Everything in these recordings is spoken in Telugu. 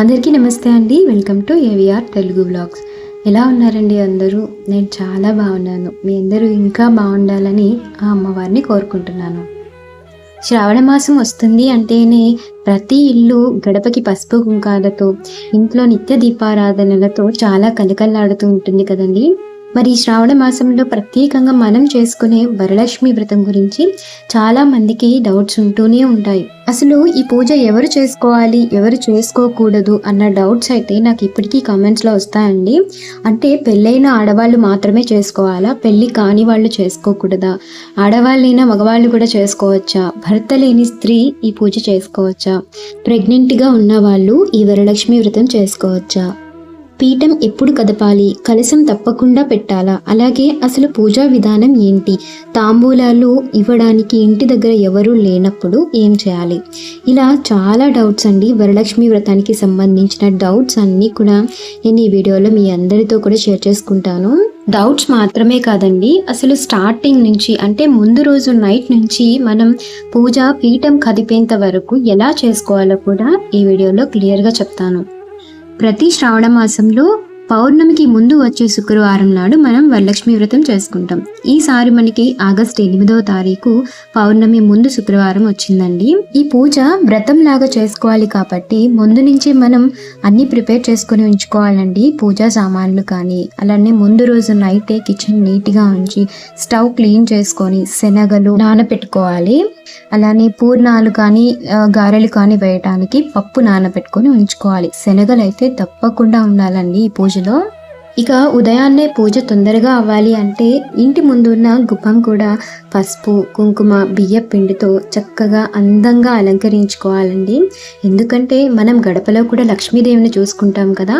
అందరికీ నమస్తే అండి. Welcome to AVR Telugu blogs ఎలా ఉన్నారండి అందరూ? నేను చాలా బాగున్నాను. మీ అందరూ ఇంకా బాగుండాలని ఆ అమ్మవారిని కోరుకుంటున్నాను. శ్రావణ మాసం వస్తుంది అంటేనే ప్రతి ఇల్లు గడపకి పసుపు కుంకాలతో ఇంట్లో నిత్య దీపారాధనలతో చాలా కలకల్లాడుతూ ఉంటుంది కదండి. మరి శ్రావణ మాసంలో ప్రత్యేకంగా మనం చేసుకునే వరలక్ష్మి వ్రతం గురించి చాలా మందికి డౌట్స్ ఉంటూనే ఉంటాయి. అసలు ఈ పూజ ఎవరు చేసుకోవాలి ఎవరు చేసుకోకూడదు అన్న డౌట్స్ అయితే నాకు ఇప్పటికీ కామెంట్స్లో వస్తాయండి. అంటే పెళ్ళైన ఆడవాళ్ళు మాత్రమే చేసుకోవాలా? పెళ్ళి కాని వాళ్ళు చేసుకోకూడదా? ఆడవాళ్ళైనా మగవాళ్ళు కూడా చేసుకోవచ్చా? భర్త లేని స్త్రీ ఈ పూజ చేసుకోవచ్చా? ప్రెగ్నెంట్గా ఉన్న వాళ్ళు ఈ వరలక్ష్మి వ్రతం చేసుకోవచ్చా? పీఠం ఎప్పుడు కదపాలి? కలశం తప్పకుండా పెట్టాలా? అలాగే అసలు పూజా విధానం ఏంటి? తాంబూలాలు ఇవ్వడానికి ఇంటి దగ్గర ఎవరూ లేనప్పుడు ఏం చేయాలి? ఇలా చాలా డౌట్స్ అండి. వరలక్ష్మి వ్రతానికి సంబంధించిన డౌట్స్ అన్నీ కూడా నేను ఈ వీడియోలో మీ అందరితో కూడా షేర్ చేసుకుంటాను. డౌట్స్ మాత్రమే కాదండి. అసలు స్టార్టింగ్ నుంచి అంటే ముందు రోజు నైట్ నుంచి మనం పూజ పీఠం కదిపేంత వరకు ఎలా చేసుకోవాలో కూడా ఈ వీడియోలో క్లియర్గా చెప్తాను. ప్రతి శ్రావణ మాసంలో పౌర్ణమికి ముందు వచ్చే శుక్రవారం నాడు మనం వరలక్ష్మి వ్రతం చేసుకుంటాం. ఈసారి మనకి ఆగస్ట్ ఎనిమిదవ తారీఖు పౌర్ణమి ముందు శుక్రవారం వచ్చిందండి. ఈ పూజ వ్రతం లాగా చేసుకోవాలి కాబట్టి ముందు నుంచి మనం అన్ని ప్రిపేర్ చేసుకుని ఉంచుకోవాలండి. పూజా సామాన్లు కానీ అలానే ముందు రోజు నైటే కిచెన్ నీట్గా ఉంచి స్టవ్ క్లీన్ చేసుకొని శనగలు నానబెట్టుకోవాలి అలానే పూర్ణాలు కానీ గారెలు కానీ వేయటానికి పప్పు నానబెట్టుకొని ఉంచుకోవాలి. శనగలు అయితే తప్పకుండా ఉండాలండి ఈ పూజ రోజులో ఇక ఉదయాన్నే పూజ తొందరగా అవ్వాలి అంటే ఇంటి ముందు ఉన్న గుప్పం కూడా పసుపు కుంకుమ బియ్య పిండితో చక్కగా అందంగా అలంకరించుకోవాలండి. ఎందుకంటే మనం గడపలో కూడా లక్ష్మీదేవిని చూసుకుంటాం కదా.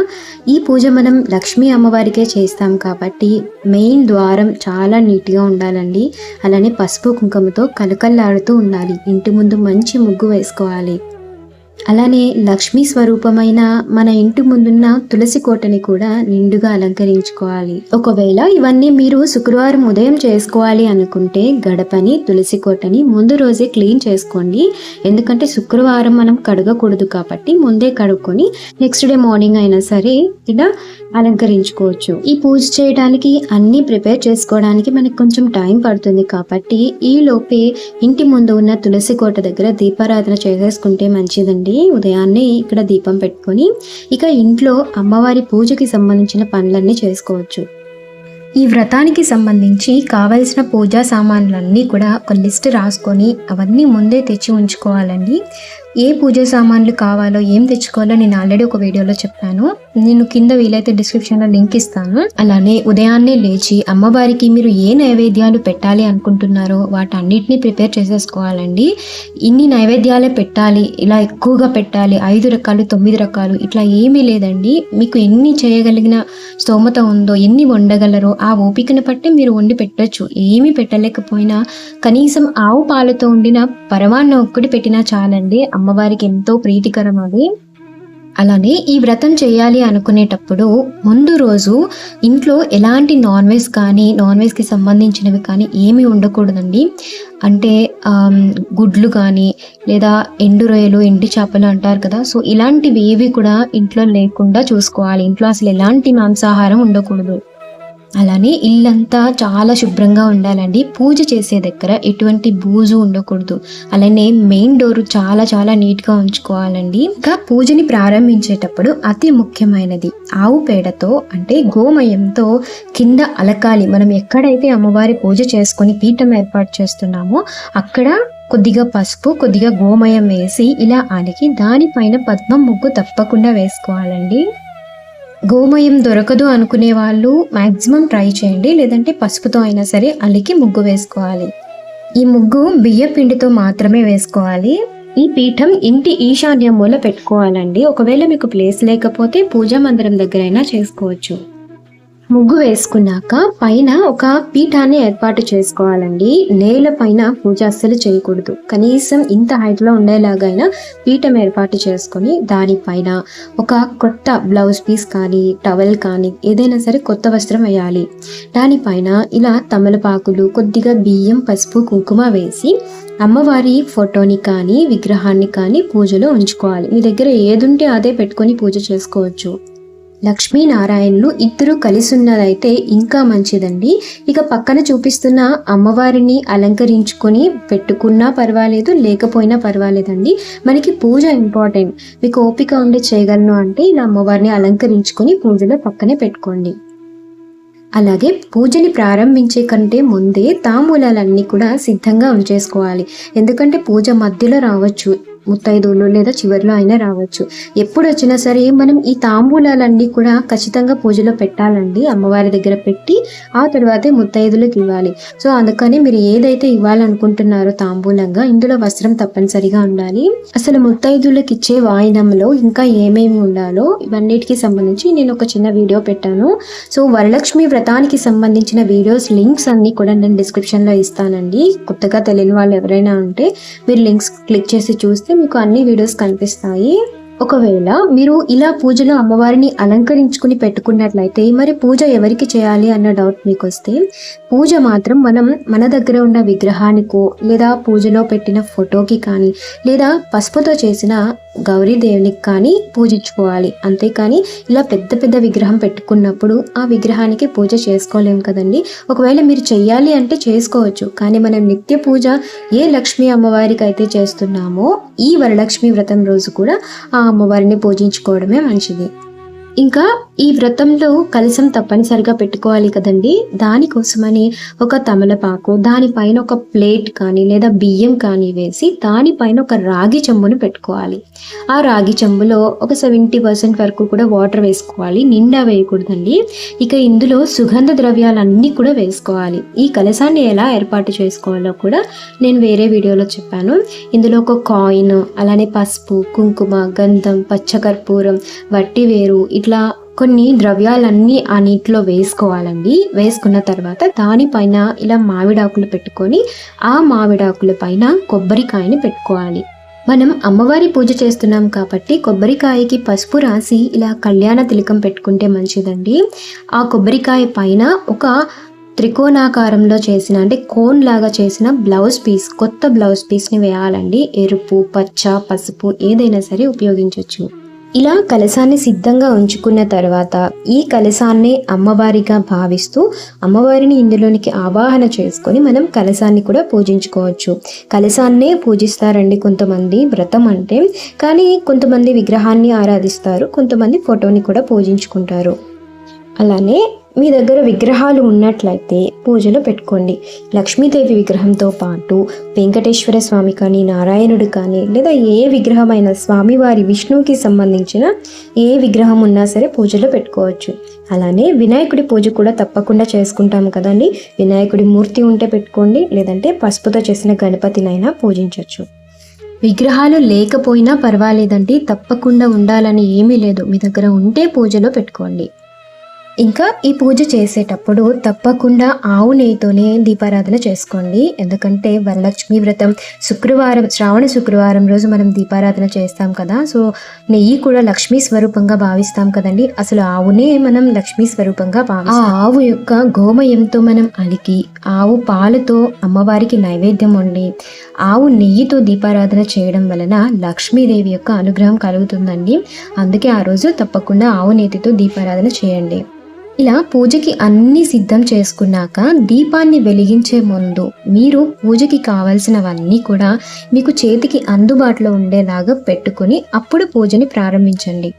ఈ పూజ మనం లక్ష్మీ అమ్మవారికే చేస్తాం కాబట్టి మెయిన్ ద్వారం చాలా నీట్గా ఉండాలండి. అలానే పసుపు కుంకుమతో కలకల్లాడుతూ ఉండాలి. ఇంటి ముందు మంచి ముగ్గు వేసుకోవాలి. అలానే లక్ష్మీ స్వరూపమైన మన ఇంటి ముందున్న తులసి కోటని కూడా నిండుగా అలంకరించుకోవాలి. ఒకవేళ ఇవన్నీ మీరు శుక్రవారం ఉదయం చేసుకోవాలి అనుకుంటే గడపని తులసి కోటని ముందు రోజే క్లీన్ చేసుకోండి. ఎందుకంటే శుక్రవారం మనం కడగకూడదు కాబట్టి ముందే కడుక్కొని నెక్స్ట్ డే మార్నింగ్ అయినా సరే ఇలా అలంకరించుకోవచ్చు. ఈ పూజ చేయడానికి అన్ని ప్రిపేర్ చేసుకోవడానికి మనకు కొంచెం టైం పడుతుంది కాబట్టి ఈ లోపే ఇంటి ముందు ఉన్న తులసి కోట దగ్గర దీపారాధన చేసేసుకుంటే మంచిదండి. ఉదయాన్నే ఇక్కడ దీపం పెట్టుకొని ఇక ఇంట్లో అమ్మవారి పూజకి సంబంధించిన పనులన్నీ చేసుకోవచ్చు. ఈ వ్రతానికి సంబంధించి కావలసిన పూజా సామాన్లన్నీ కూడా ఒక లిస్ట్ రాసుకొని అవన్నీ ముందే తెచ్చి ఉంచుకోవాలండి. ఏ పూజ సామాన్లు కావాలో ఏం తెచ్చుకోవాలో నేను ఆల్రెడీ ఒక వీడియోలో చెప్పాను. నేను కింద వీలైతే డిస్క్రిప్షన్లో లింక్ ఇస్తాను. అలానే ఉదయాన్నే లేచి అమ్మవారికి మీరు ఏ నైవేద్యాలు పెట్టాలి అనుకుంటున్నారో వాటన్నిటిని ప్రిపేర్ చేసేసుకోవాలండి. ఇన్ని నైవేద్యాలే పెట్టాలి ఇలా ఎక్కువగా పెట్టాలి ఐదు రకాలు తొమ్మిది రకాలు ఇట్లా ఏమీ లేదండి. మీకు ఎన్ని చేయగలిగిన స్తోమత ఉందో ఎన్ని వండగలరో ఆ ఓపికను బట్టి మీరు వండి పెట్టొచ్చు. ఏమీ పెట్టలేకపోయినా కనీసం ఆవు పాలతో ఉండిన పరమాన్న ఒక్కటి పెట్టినా చాలండి. అమ్మవారికి ఎంతో ప్రీతికరం అది. అలానే ఈ వ్రతం చేయాలి అనుకునేటప్పుడు ముందు రోజు ఇంట్లో ఎలాంటి నాన్ వెజ్ కానీ నాన్ వెజ్కి సంబంధించినవి కానీ ఏమీ ఉండకూడదండి. అంటే గుడ్లు కానీ లేదా ఎండు రొయ్యలు ఎండి చేపలు అంటారు కదా. సో ఇలాంటివి ఏవి కూడా ఇంట్లో లేకుండా చూసుకోవాలి. ఇంట్లో అసలు ఎలాంటి మాంసాహారం ఉండకూడదు. అలానే ఇల్లంతా చాలా శుభ్రంగా ఉండాలండి. పూజ చేసే దగ్గర ఎటువంటి బూజు ఉండకూడదు. అలానే మెయిన్ డోర్ చాలా చాలా నీట్గా ఉంచుకోవాలండి. ఇంకా పూజని ప్రారంభించేటప్పుడు అతి ముఖ్యమైనది ఆవు పేడతో అంటే గోమయంతో కింద అలకాలి. మనం ఎక్కడైతే అమ్మవారి పూజ చేసుకొని పీఠం ఏర్పాటు చేస్తున్నామో అక్కడ కొద్దిగా పసుపు కొద్దిగా గోమయం వేసి ఇలా అలికి దానిపైన పద్మం ముగ్గు తప్పకుండా వేసుకోవాలండి. గోమయం దొరకదు అనుకునే వాళ్ళు మ్యాక్సిమం ట్రై చేయండి. లేదంటే పసుపుతో అయినా సరే అలికి ముగ్గు వేసుకోవాలి. ఈ ముగ్గు బియ్య పిండితో మాత్రమే వేసుకోవాలి. ఈ పీఠం ఇంటి ఈశాన్య మూల పెట్టుకోవాలండి. ఒకవేళ మీకు ప్లేస్ లేకపోతే పూజా మందిరం దగ్గరైనా చేసుకోవచ్చు. ముగ్గు వేసుకున్నాక పైన ఒక పీఠాన్ని ఏర్పాటు చేసుకోవాలండి. నేల పైన పూజ అస్సలు చేయకూడదు. కనీసం ఇంత హైట్లో ఉండేలాగైనా పీఠం ఏర్పాటు చేసుకొని దానిపైన ఒక కొత్త బ్లౌజ్ పీస్ కానీ టవల్ కానీ ఏదైనా సరే కొత్త వస్త్రం వేయాలి. దానిపైన ఇలా తమలపాకులు కొద్దిగా బియ్యం పసుపు కుంకుమ వేసి అమ్మవారి ఫోటోని కానీ విగ్రహాన్ని కానీ పూజలో ఉంచుకోవాలి. మీ దగ్గర ఏదుంటే అదే పెట్టుకొని పూజ చేసుకోవచ్చు. లక్ష్మీనారాయణులు ఇద్దరు కలిసున్నదైతే ఇంకా మంచిదండి. ఇక పక్కన చూపిస్తున్న అమ్మవారిని అలంకరించుకొని పెట్టుకున్నా పర్వాలేదు లేకపోయినా పర్వాలేదండి. మనకి పూజ ఇంపార్టెంట్. మీకు ఓపిక ఉండి చేయగలను అంటే ఇలా అమ్మవారిని అలంకరించుకొని పూజలో పక్కనే పెట్టుకోండి. అలాగే పూజని ప్రారంభించే కంటే ముందే తాంబూలాలన్నీ కూడా సిద్ధంగా ఉంచేసుకోవాలి. ఎందుకంటే పూజ మధ్యలో రావచ్చు. ముత్తైదువులు లేదా చివరిలో అయినా రావచ్చు. ఎప్పుడు వచ్చినా సరే మనం ఈ తాంబూలాలన్నీ కూడా ఖచ్చితంగా పూజలో పెట్టాలండి. అమ్మవారి దగ్గర పెట్టి ఆ తర్వాతే ముత్తైదులకు ఇవ్వాలి. సో అందుకని మీరు ఏదైతే ఇవ్వాలనుకుంటున్నారో తాంబూలంగా ఇందులో వస్త్రం తప్పనిసరిగా ఉండాలి. అసలు ముత్తైదులకు ఇచ్చే వాయినంలో ఇంకా ఏమేమి ఉండాలో ఇవన్నిటికి సంబంధించి నేను ఒక చిన్న వీడియో పెట్టాను. సో వరలక్ష్మి వ్రతానికి సంబంధించిన వీడియోస్ లింక్స్ అన్ని కూడా నేను డిస్క్రిప్షన్లో ఇస్తానండి. కొత్తగా తెలియని వాళ్ళు ఎవరైనా ఉంటే మీరు లింక్స్ క్లిక్ చేసి చూస్తే మీకు అన్ని వీడియోస్ కనిపిస్తాయి. ఒకవేళ మీరు ఇలా పూజలో అమ్మవారిని అలంకరించుకుని పెట్టుకున్నట్లయితే మరి పూజ ఎవరికి చేయాలి అన్న డౌట్ మీకు వస్తే పూజ మాత్రం మనం మన దగ్గర ఉన్న విగ్రహానికో లేదా పూజలో పెట్టిన ఫోటోకి కానీ లేదా పసుపుతో చేసిన గౌరీదేవునికి కానీ పూజించుకోవాలి. అంతేకాని ఇలా పెద్ద పెద్ద విగ్రహం పెట్టుకున్నప్పుడు ఆ విగ్రహానికి పూజ చేసుకోలేము కదండి. ఒకవేళ మీరు చెయ్యాలి అంటే చేసుకోవచ్చు. కానీ మనం నిత్య పూజ ఏ లక్ష్మీ అమ్మవారికి అయితే చేస్తున్నామో ఈ వరలక్ష్మి వ్రతం రోజు కూడా ఆ అమ్మవారిని పూజించుకోవడమే మంచిది. ఇంకా ఈ వ్రతంలో కలసం తప్పనిసరిగా పెట్టుకోవాలి కదండి. దానికోసమని ఒక తమలపాకు దానిపైన ఒక ప్లేట్ కానీ లేదా బియ్యం కానీ వేసి దానిపైన ఒక రాగి చెంబును పెట్టుకోవాలి. ఆ రాగి చెంబులో ఒక సెవెంటీ పర్సెంట్ వరకు కూడా వాటర్ వేసుకోవాలి. నిండా వేయకూడదండి. ఇక ఇందులో సుగంధ ద్రవ్యాలన్నీ కూడా వేసుకోవాలి. ఈ కలసాన్ని ఎలా ఏర్పాటు చేసుకోవాలో కూడా నేను వేరే వీడియోలో చెప్పాను. ఇందులో ఒక కాయిన్ అలానే పసుపు కుంకుమ గంధం పచ్చకర్పూరం వట్టివేరు ఇట్లా కొన్ని ద్రవ్యాలన్నీ ఆ నీటిలో వేసుకోవాలండి. వేసుకున్న తర్వాత దానిపైన ఇలా మామిడాకులు పెట్టుకొని ఆ మామిడాకుల పైన కొబ్బరికాయని పెట్టుకోవాలి. మనం అమ్మవారి పూజ చేస్తున్నాం కాబట్టి కొబ్బరికాయకి పసుపు రాసి ఇలా కళ్యాణ తిలకం పెట్టుకుంటే మంచిదండి. ఆ కొబ్బరికాయ పైన ఒక త్రికోణాకారంలో చేసిన అంటే కోన్ లాగా చేసిన బ్లౌజ్ పీస్ కొత్త బ్లౌజ్ పీస్ని వేయాలండి. ఎరుపు పచ్చ పసుపు ఏదైనా సరే ఉపయోగించవచ్చు ఇలా కలశాన్ని సిద్ధంగా ఉంచుకున్న తర్వాత ఈ కలశాన్ని అమ్మవారిగా భావిస్తూ అమ్మవారిని ఇందులోనికి ఆవాహన చేసుకొని మనం కలశాన్ని కూడా పూజించుకోవచ్చు. కలశాన్నే పూజిస్తారండి కొంతమంది వ్రతం అంటే కానీ కొంతమంది విగ్రహాన్ని ఆరాధిస్తారు కొంతమంది ఫోటోని కూడా పూజించుకుంటారు. అలానే మీ దగ్గర విగ్రహాలు ఉన్నట్లయితే పూజలో పెట్టుకోండి. లక్ష్మీదేవి విగ్రహంతో పాటు వెంకటేశ్వర స్వామి కానీ నారాయణుడు కానీ లేదా ఏ విగ్రహమైన స్వామివారి విష్ణువుకి సంబంధించిన ఏ విగ్రహం ఉన్నా సరే పూజలో పెట్టుకోవచ్చు. అలానే వినాయకుడి పూజ కూడా తప్పకుండా చేసుకుంటాం కదండి. వినాయకుడి మూర్తి ఉంటే పెట్టుకోండి లేదంటే పసుపుతో చేసిన గణపతినైనా పూజించవచ్చు విగ్రహాలు లేకపోయినా పర్వాలేదండి తప్పకుండా ఉండాలని ఏమీ లేదు. మీ దగ్గర ఉంటే పూజలో పెట్టుకోండి. ఇంకా ఈ పూజ చేసేటప్పుడు తప్పకుండా ఆవు నెయ్యితోనే దీపారాధన చేసుకోండి. ఎందుకంటే వరలక్ష్మి వ్రతం శుక్రవారం శ్రావణ శుక్రవారం రోజు మనం దీపారాధన చేస్తాం కదా. సో నెయ్యి కూడా లక్ష్మీ స్వరూపంగా భావిస్తాం కదండి. అసలు ఆవునే మనం లక్ష్మీ స్వరూపంగా భావిస్తాం. ఆ ఆవు యొక్క గోమయంతో మనం అలికి ఆవు పాలతో అమ్మవారికి నైవేద్యం వండి ఆవు నెయ్యితో దీపారాధన చేయడం వలన లక్ష్మీదేవి యొక్క అనుగ్రహం కలుగుతుందండి. అందుకే ఆ రోజు తప్పకుండా ఆవు నేతితో దీపారాధన చేయండి. ఇలా పూజకి అన్ని సిద్ధం చేసుకున్నాక దీపాన్ని వెలిగించే ముందు మీరు పూజకి కావాల్సినవన్నీ కూడా మీకు చేతికి అందుబాటులో ఉండేలాగా పెట్టుకుని అప్పుడు పూజని ప్రారంభించండి.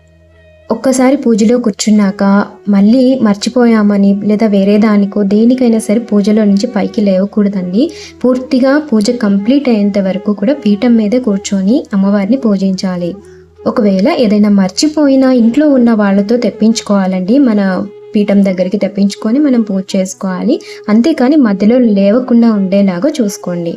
ఒక్కసారి పూజలో కూర్చున్నాక మళ్ళీ మర్చిపోయామని లేదా వేరే దానికో దేనికైనా సరే పూజలో నుంచి పైకి లేవకూడదండి. పూర్తిగా పూజ కంప్లీట్ అయ్యేంత వరకు కూడా పీఠం మీదే కూర్చొని అమ్మవారిని పూజించాలి. ఒకవేళ ఏదైనా మర్చిపోయినా ఇంట్లో ఉన్న వాళ్ళతో తెప్పించుకోవాలండి. మన పీఠం దగ్గరికి తెప్పించుకొని మనం పూజ చేసుకోవాలి. అంతేకాని మధ్యలో లేవకుండా ఉండేలాగా చూసుకోండి.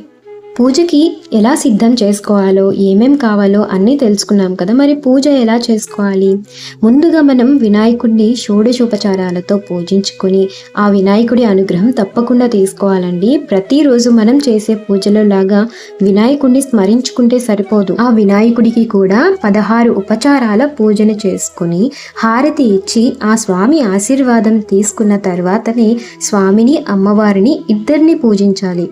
పూజకి ఎలా సిద్ధం చేసుకోవాలో ఏమేం కావాలో అన్నీ తెలుసుకున్నాం కదా. మరి పూజ ఎలా చేసుకోవాలి? ముందుగా మనం వినాయకుడిని షోడశోపచారాలతో పూజించుకొని ఆ వినాయకుడి అనుగ్రహం తప్పకుండా తీసుకోవాలండి. ప్రతిరోజు మనం చేసే పూజలో లాగా వినాయకుడిని స్మరించుకుంటే సరిపోదు. ఆ వినాయకుడికి కూడా పదహారు ఉపచారాల పూజను చేసుకుని హారతి ఇచ్చి ఆ స్వామి ఆశీర్వాదం తీసుకున్న తర్వాతనే స్వామిని అమ్మవారిని ఇద్దరిని పూజించాలి.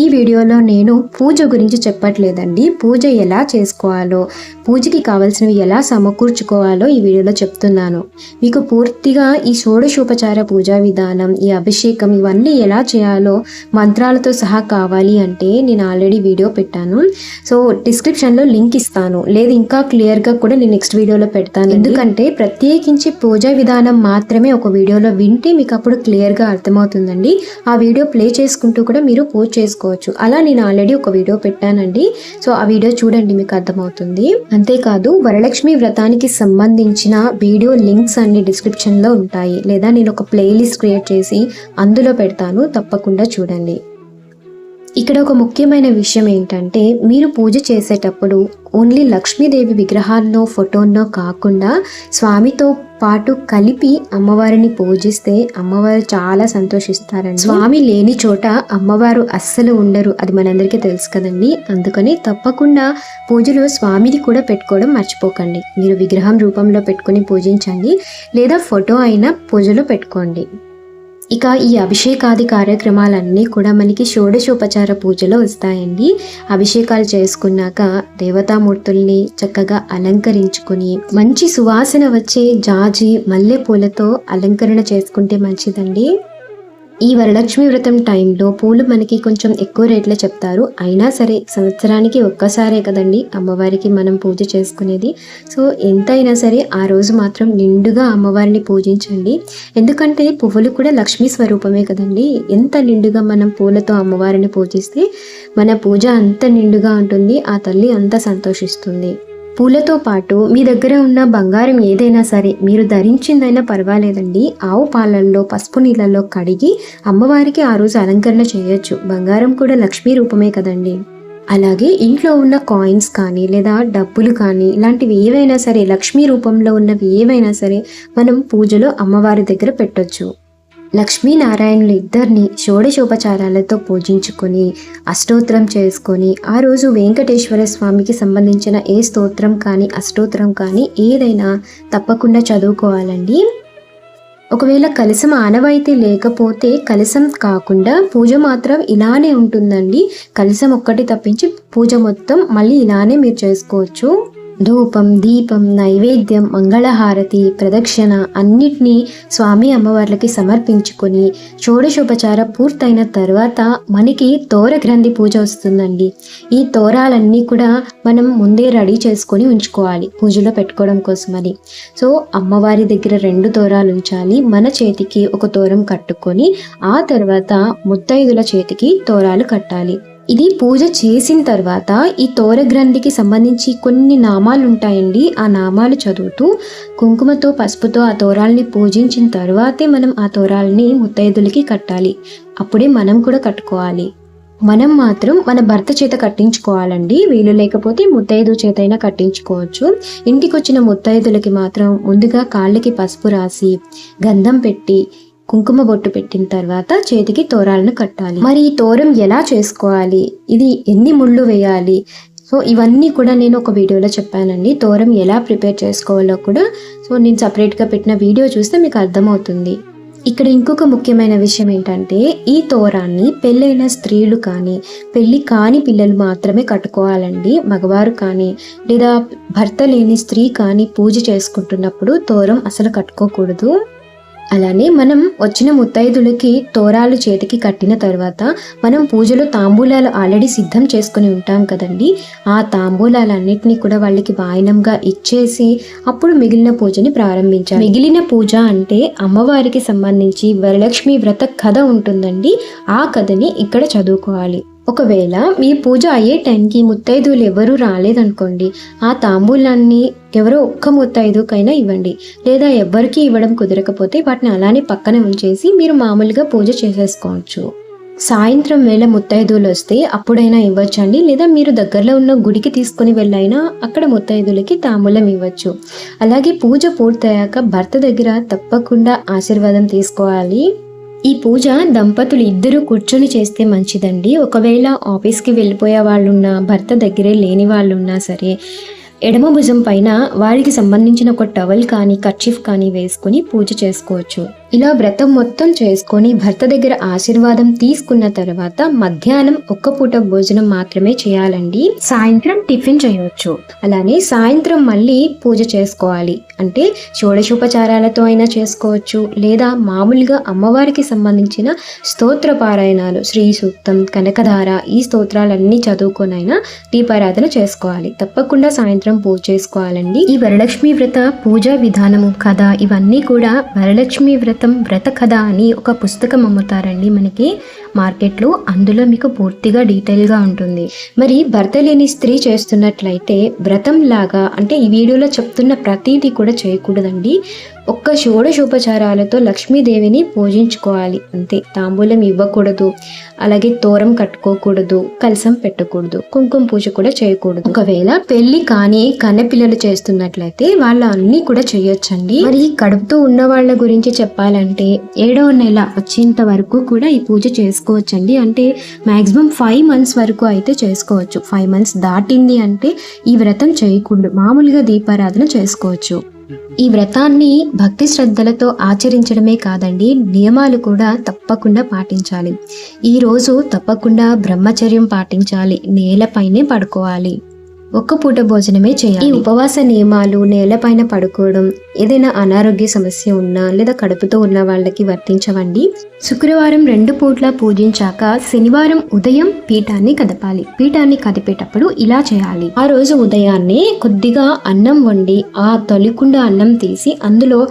ఈ వీడియోలో నేను పూజ గురించి చెప్పట్లేదండి. పూజ ఎలా చేసుకోవాలో పూజకి కావలసినవి ఎలా సమకూర్చుకోవాలో ఈ వీడియోలో చెప్తున్నాను. మీకు పూర్తిగా ఈ షోడశోపచార పూజా విధానం ఈ అభిషేకం ఇవన్నీ ఎలా చేయాలో మంత్రాలతో సహా కావాలి అంటే నేను ఆల్రెడీ వీడియో పెట్టాను. సో డిస్క్రిప్షన్లో లింక్ ఇస్తాను. లేదు ఇంకా క్లియర్గా కూడా నేను నెక్స్ట్ వీడియోలో పెడతాను. ఎందుకంటే ప్రత్యేకించి పూజా విధానం మాత్రమే ఒక వీడియోలో వింటే మీకు అప్పుడు క్లియర్గా అర్థమవుతుందండి. ఆ వీడియో ప్లే చేసుకుంటూ కూడా మీరు పూజ చేసుకోవచ్చు. అలా నేను ఆల్రెడీ ఒక వీడియో పెట్టానండి. సో ఆ వీడియో చూడండి మీకు అర్థమవుతుంది. అంతేకాదు వరలక్ష్మి వ్రతానికి సంబంధించిన వీడియో లింక్స్ అన్ని డిస్క్రిప్షన్లో ఉంటాయి. లేదా నేను ఒక ప్లేలిస్ట్ క్రియేట్ చేసి అందులో పెడతాను. తప్పకుండా చూడండి. ఇక్కడ ఒక ముఖ్యమైన విషయం ఏంటంటే మీరు పూజ చేసేటప్పుడు ఓన్లీ లక్ష్మీదేవి విగ్రహాల్లో ఫోటోల్లో కాకుండా స్వామితో పాటు కలిపి అమ్మవారిని పూజిస్తే అమ్మవారు చాలా సంతోషిస్తారండి. స్వామి లేని చోట అమ్మవారు అస్సలు ఉండరు. అది మనందరికీ తెలుసు కదండి. అందుకని తప్పకుండా పూజలో స్వామిని కూడా పెట్టుకోవడం మర్చిపోకండి. మీరు విగ్రహం రూపంలో పెట్టుకొని పూజించండి. లేదా ఫోటో అయినా పూజలో పెట్టుకోండి. ఇక ఈ అభిషేకాది కార్యక్రమాలన్నీ కూడా మనకి షోడశోపచార పూజలో వస్తాయండి. అభిషేకాలు చేసుకున్నాక దేవతామూర్తుల్ని చక్కగా అలంకరించుకొని మంచి సువాసన వచ్చే జాజి మల్లెపూలతో అలంకరణ చేసుకుంటే మంచిదండి. ఈ వరలక్ష్మి వ్రతం టైంలో పూలు మనకి కొంచెం ఎక్కువ రేట్లో చెప్తారు. అయినా సరే సంవత్సరానికి ఒక్కసారే కదండి అమ్మవారికి మనం పూజ చేసుకునేది. సో ఎంతైనా సరే ఆ రోజు మాత్రం నిండుగా అమ్మవారిని పూజించండి. ఎందుకంటే పువ్వులు కూడా లక్ష్మీ స్వరూపమే కదండి. ఎంత నిండుగా మనం పూలతో అమ్మవారిని పూజిస్తే మన పూజ అంత నిండుగా ఉంటుంది ఆ తల్లి అంత సంతోషిస్తుంది. పూలతో పాటు మీ దగ్గర ఉన్న బంగారం ఏదైనా సరే మీరు ధరించిందైనా పర్వాలేదండి. ఆవు పాలల్లో పసుపు నీళ్ళల్లో కడిగి అమ్మవారికి ఆ రోజు అలంకరణ చేయొచ్చు. బంగారం కూడా లక్ష్మీ రూపమే కదండి. అలాగే ఇంట్లో ఉన్న కాయిన్స్ కానీ లేదా డబ్బులు కానీ ఇలాంటివి ఏవైనా సరే లక్ష్మీ రూపంలో ఉన్నవి ఏవైనా సరే మనం పూజలో అమ్మవారి దగ్గర పెట్టొచ్చు. లక్ష్మీనారాయణులు ఇద్దరిని షోడశోపచారాలతో పూజించుకొని అష్టోత్తరం చేసుకొని ఆ రోజు వెంకటేశ్వర స్వామికి సంబంధించిన ఏ స్తోత్రం కానీ అష్టోత్తరం కానీ ఏదైనా తప్పకుండా చదువుకోవాలండి. ఒకవేళ కలసం ఆనవాయితీ లేకపోతే కలసం కాకుండా పూజ మాత్రం ఇలానే ఉంటుందండి. కలసం ఒక్కటి తప్పించి పూజ మొత్తం మళ్ళీ ఇలానే మీరు చేసుకోవచ్చు. ధూపం దీపం నైవేద్యం మంగళహారతి ప్రదక్షిణ అన్నిటినీ స్వామి అమ్మవార్లకి సమర్పించుకొని షోడశోపచార పూర్తయిన తర్వాత మనకి తోర గ్రంథి పూజ వస్తుందండి. ఈ తోరాలన్నీ కూడా మనం ముందే రెడీ చేసుకొని ఉంచుకోవాలి పూజలో పెట్టుకోవడం కోసం అని సో అమ్మవారి దగ్గర రెండు తోరాలు ఉంచాలి మన చేతికి ఒక తోరం కట్టుకొని ఆ తర్వాత ముత్తైదుల చేతికి తోరాలు కట్టాలి. ఇది పూజ చేసిన తర్వాత ఈ తోర గ్రంథికి సంబంధించి కొన్ని నామాలు ఉంటాయండి. ఆ నామాలు చదువుతూ కుంకుమతో పసుపుతో ఆ తోరాల్ని పూజించిన తర్వాతే మనం ఆ తోరాల్ని ముత్తైదులకి కట్టాలి. అప్పుడే మనం కూడా కట్టుకోవాలి. మనం మాత్రం మన భర్త చేత కట్టించుకోవాలండి. వీలు లేకపోతే ముత్తైదు చేతైనా కట్టించుకోవచ్చు. ఇంటికి వచ్చిన ముత్తైదులకి మాత్రం ముందుగా కాళ్ళకి పసుపు రాసి గంధం పెట్టి కుంకుమ బొట్టు పెట్టిన తర్వాత చేతికి తోరాలను కట్టాలి. మరి ఈ తోరం ఎలా చేసుకోవాలి? ఇది ఎన్ని ముళ్ళు వేయాలి? సో ఇవన్నీ కూడా నేను ఒక వీడియోలో చెప్పానండి. తోరం ఎలా ప్రిపేర్ చేసుకోవాలో కూడా. సో నేను సపరేట్గా పెట్టిన వీడియో చూస్తే మీకు అర్థమవుతుంది. ఇక్కడ ఇంకొక ముఖ్యమైన విషయం ఏంటంటే ఈ తోరాన్ని పెళ్ళైన స్త్రీలు కానీ పెళ్ళి కాని పిల్లలు మాత్రమే కట్టుకోవాలండి. మగవారు కానీ లేదా భర్త లేని స్త్రీ కానీ పూజ చేసుకుంటున్నప్పుడు తోరం అసలు కట్టుకోకూడదు. అలానే మనం వచ్చిన ముత్తైదులకి తోరాలు చేతికి కట్టిన తర్వాత మనం పూజలో తాంబూలాలు ఆల్రెడీ సిద్ధం చేసుకుని ఉంటాం కదండి. ఆ తాంబూలాలన్నింటినీ కూడా వాళ్ళకి వాయనంగా ఇచ్చేసి అప్పుడు మిగిలిన పూజని ప్రారంభించాలి. మిగిలిన పూజ అంటే అమ్మవారికి సంబంధించి వరలక్ష్మి వ్రత కథ ఉంటుందండి. ఆ కథని ఇక్కడ చదువుకోవాలి. ఒకవేళ మీ పూజ అయ్యే టైంకి ముత్తైదువులు ఎవరూ రాలేదనుకోండి ఆ తాంబూలాన్ని ఎవరో ఒక్క ముత్తైదుకైనా ఇవ్వండి. లేదా ఎవ్వరికీ ఇవ్వడం కుదరకపోతే వాటిని అలానే పక్కన ఉంచేసి మీరు మామూలుగా పూజ చేసేసుకోవచ్చు. సాయంత్రం వేళ ముత్తైదువులు వస్తే అప్పుడైనా ఇవ్వచ్చండి లేదా మీరు దగ్గరలో ఉన్న గుడికి తీసుకొని వెళ్ళైనా అక్కడ ముత్తైదులకి తాంబూలం ఇవ్వచ్చు. అలాగే పూజ పూర్తయ్యాక భర్త దగ్గర తప్పకుండా ఆశీర్వాదం తీసుకోవాలి. ఈ పూజ దంపతులు ఇద్దరు కూర్చొని చేస్తే మంచిదండి. ఒకవేళ ఆఫీస్కి వెళ్ళిపోయే వాళ్ళున్నా భర్త దగ్గరే లేని వాళ్ళున్నా సరే ఎడమ భుజం పైన వారికి సంబంధించిన ఒక టవల్ కానీ కర్చీఫ్ కానీ వేసుకొని పూజ చేసుకోవచ్చు. ఇలా వ్రతం మొత్తం చేసుకొని భర్త దగ్గర ఆశీర్వాదం తీసుకున్న తర్వాత మధ్యాహ్నం ఒక్క పూట భోజనం మాత్రమే చేయాలండి. సాయంత్రం టిఫిన్ చేయవచ్చు అలానే సాయంత్రం మళ్ళీ పూజ చేసుకోవాలి. అంటే షోడశోపచారాలతో అయినా చేసుకోవచ్చు. లేదా మామూలుగా అమ్మవారికి సంబంధించిన స్తోత్ర పారాయణాలు శ్రీ సూక్తం కనకధార ఈ స్తోత్రాలన్నీ చదువుకొనైనా దీపారాధన చేసుకోవాలి. తప్పకుండా సాయంత్రం పూజ చేసుకోవాలండి. ఈ వరలక్ష్మి వ్రత పూజా విధానము కథ ఇవన్నీ కూడా వరలక్ష్మి వ్రతం వ్రత కథ అని ఒక పుస్తకం అమ్ముతారండి మనకి. మార్కెట్లో అందులో మీకు పూర్తిగా డీటెయిల్గా ఉంటుంది. మరి భర్త లేని స్త్రీ చేస్తున్నట్లయితే వ్రతం లాగా అంటే ఈ వీడియోలో చెప్తున్న ప్రతిదీ కూడా చేయకూడదండి. ఒక్క షోడశోపచారాలతో లక్ష్మీదేవిని పూజించుకోవాలి. అంతే. తాంబూలం ఇవ్వకూడదు. అలాగే తోరం కట్టుకోకూడదు. కలసం పెట్టకూడదు. కుంకుమ పూజ కూడా చేయకూడదు. ఒకవేళ పెళ్ళి కానీ కన్నెపిల్లలు చేస్తున్నట్లయితే వాళ్ళ అన్ని కూడా చేయొచ్చండి. మరి కడుపుతూ ఉన్న వాళ్ళ గురించి చెప్పాలంటే ఏడవ నెల వచ్చేంత వరకు కూడా ఈ పూజ చేసుకోవచ్చండి. అంటే మాక్సిమం ఫైవ్ మంత్స్ వరకు అయితే చేసుకోవచ్చు. ఫైవ్ మంత్స్ దాటింది అంటే ఈ వ్రతం చేయకూడదు. మామూలుగా దీపారాధన చేసుకోవచ్చు. ఈ వ్రతాన్ని భక్తి శ్రద్ధలతో ఆచరించడమే కాదండి నియమాలు కూడా తప్పకుండా పాటించాలి. ఈ రోజు తప్పకుండా బ్రహ్మచర్యం పాటించాలి. నేలపైనే పడుకోవాలి. ఒక్క పూట భోజనమే చేయాలి. ఈ ఉపవాస నియమాలు నేలపైన పడుకోవడం ఏదైనా అనారోగ్య సమస్య ఉన్నా లేదా కడుపుతో ఉన్న వాళ్ళకి వర్తించవండి. శుక్రవారం రెండు పూట్ల పూజించాక శనివారం ఉదయం పీఠాన్ని కదపాలి. పీఠాన్ని కదిపేటప్పుడు ఇలా చేయాలి. ఆ రోజు ఉదయాన్నే కొద్దిగా అన్నం వండి ఆ తొలికుండా అన్నం తీసి అందులో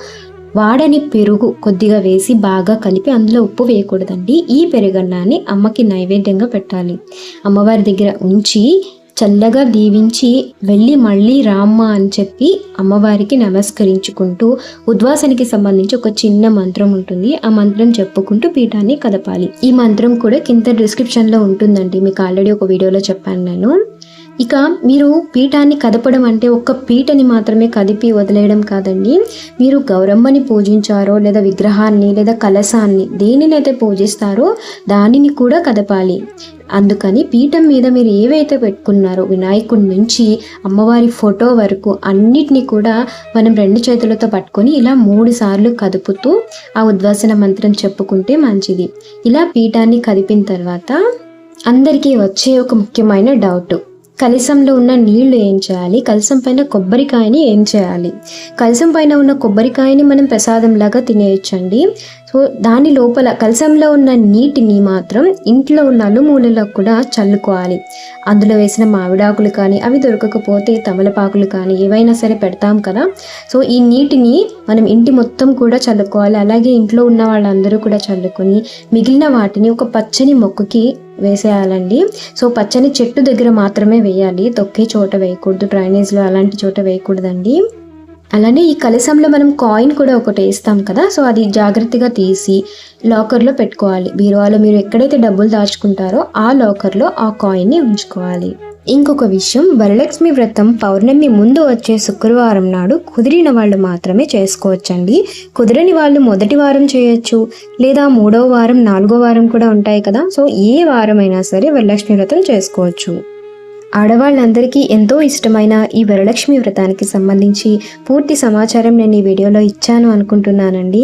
వాడని పెరుగు కొద్దిగా వేసి బాగా కలిపి అందులో ఉప్పు వేయకూడదండి. ఈ పెరుగన్నాన్ని అమ్మకి నైవేద్యంగా పెట్టాలి. అమ్మవారి దగ్గర ఉంచి చల్లగా దీవించి వెళ్ళి మళ్ళీ రామ్మ అని చెప్పి అమ్మవారికి నమస్కరించుకుంటూ ఉద్వాసనికి సంబంధించి ఒక చిన్న మంత్రం ఉంటుంది. ఆ మంత్రం చెప్పుకుంటూ పీఠాన్ని కదపాలి. ఈ మంత్రం కూడా కింద డిస్క్రిప్షన్లో ఉంటుందండి. మీకు ఆల్రెడీ ఒక వీడియోలో చెప్పాను నేను. ఇక మీరు పీఠాన్ని కదపడం అంటే ఒక్క పీటని మాత్రమే కదిపి వదిలేయడం కాదండి. మీరు గౌరమ్మని పూజించారో లేదా విగ్రహాన్ని లేదా కలశాన్ని దేనినైతే పూజిస్తారో దానిని కూడా కదపాలి. అందుకని పీఠం మీద మీరు ఏవైతే పెట్టుకున్నారో వినాయకుడి నుంచి అమ్మవారి ఫోటో వరకు అన్నిటినీ కూడా మనం రెండు చేతులతో పట్టుకొని ఇలా మూడు సార్లు కదుపుతూ ఆ ఉద్వాసన మంత్రం చెప్పుకుంటే మంచిది. ఇలా పీఠాన్ని కదిపిన తర్వాత అందరికీ వచ్చే ఒక ముఖ్యమైన డౌట్. కలసంలో ఉన్న నీళ్ళు ఏం చేయాలి? కలసం పైన కొబ్బరికాయని ఏం చేయాలి? కలసం పైన ఉన్న కొబ్బరికాయని మనం ప్రసాదంలాగా తినేయచ్చండి. సో దాని లోపల కలసంలో ఉన్న నీటిని మాత్రం ఇంట్లో ఉన్న నలుమూలలో కూడా చల్లుకోవాలి. అందులో వేసిన మామిడాకులు కానీ అవి దొరకకపోతే తమలపాకులు కానీ ఏవైనా సరే పెడతాం కదా. సో ఈ నీటిని మనం ఇంటి మొత్తం కూడా చల్లుకోవాలి. అలాగే ఇంట్లో ఉన్న వాళ్ళందరూ కూడా చల్లుకొని మిగిలిన వాటిని ఒక పచ్చని మొక్కకి వేసేయాలండి. సో పచ్చని చెట్టు దగ్గర మాత్రమే వేయాలి. తొక్కే చోట వేయకూడదు డ్రైనేజ్లో అలాంటి చోట వేయకూడదండి. అలానే ఈ కలశంలో మనం కాయిన్ కూడా ఒకటి వేస్తాం కదా సో అది జాగ్రత్తగా తీసి లాకర్లో పెట్టుకోవాలి. బీరువాలో మీరు ఎక్కడైతే డబ్బులు దాచుకుంటారో ఆ లాకర్లో ఆ కాయిన్ని ఉంచుకోవాలి. ఇంకొక విషయం వరలక్ష్మి వ్రతం పౌర్ణమి ముందు వచ్చే శుక్రవారం నాడు కుదిరిన వాళ్ళు మాత్రమే చేసుకోవచ్చండి. కుదిరని వాళ్ళు మొదటి వారం చేయొచ్చు లేదా మూడో వారం నాలుగో వారం కూడా ఉంటాయి కదా సో ఏ వారం అయినా సరే వరలక్ష్మి వ్రతం చేసుకోవచ్చు. ఆడవాళ్ళందరికీ ఎంతో ఇష్టమైన ఈ వరలక్ష్మి వ్రతానికి సంబంధించి పూర్తి సమాచారం నేను ఈ వీడియోలో ఇచ్చాను అనుకుంటున్నానండి.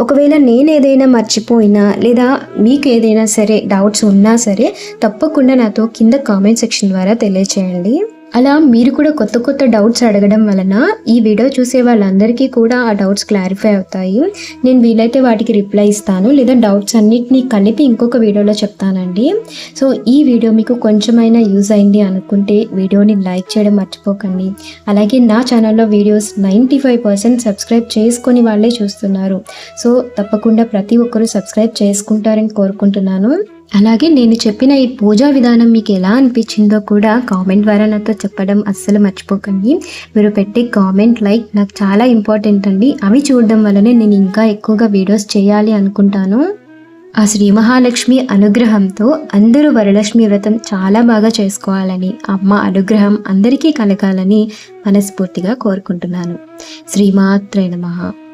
ఒకవేళ నేను ఏదైనా మర్చిపోయినా లేదా మీకు ఏదైనా సరే డౌట్స్ ఉన్నా సరే తప్పకుండా నాతో కింద కామెంట్ సెక్షన్ ద్వారా తెలియచేయండి. అలా మీరు కూడా కొత్త కొత్త డౌట్స్ అడగడం వలన ఈ వీడియో చూసే వాళ్ళందరికీ కూడా ఆ డౌట్స్ క్లారిఫై అవుతాయి. నేను వీలైతే వాటికి రిప్లై ఇస్తాను. లేదా డౌట్స్ అన్నిటినీ కలిపి ఇంకొక వీడియోలో చెప్తానండి. సో ఈ వీడియో మీకు కొంచెమైనా యూజ్ అయింది అనుకుంటే వీడియోని లైక్ చేయడం మర్చిపోకండి. అలాగే నా ఛానల్లో videos ninety five percent subscribe చేసుకొని వాళ్ళే చూస్తున్నారు. సో తప్పకుండా ప్రతి ఒక్కరూ సబ్స్క్రైబ్ చేసుకుంటారని కోరుకుంటున్నాను. అలాగే నేను చెప్పిన ఈ పూజా విధానం మీకు ఎలా అనిపించిందో కూడా కామెంట్ ద్వారా నాతో చెప్పడం అస్సలు మర్చిపోకండి. మీరు పెట్టే కామెంట్ లైక్ నాకు చాలా ఇంపార్టెంట్ అండి. అవి చూడడం వల్లనే నేను ఇంకా ఎక్కువగా వీడియోస్ చేయాలి అనుకుంటాను. ఆ శ్రీ మహాలక్ష్మి అనుగ్రహంతో అందరూ వరలక్ష్మి వ్రతం చాలా బాగా చేసుకోవాలని అమ్మ అనుగ్రహం అందరికీ కలగాలని మనస్ఫూర్తిగా కోరుకుంటున్నాను. శ్రీమాత్రే నమః.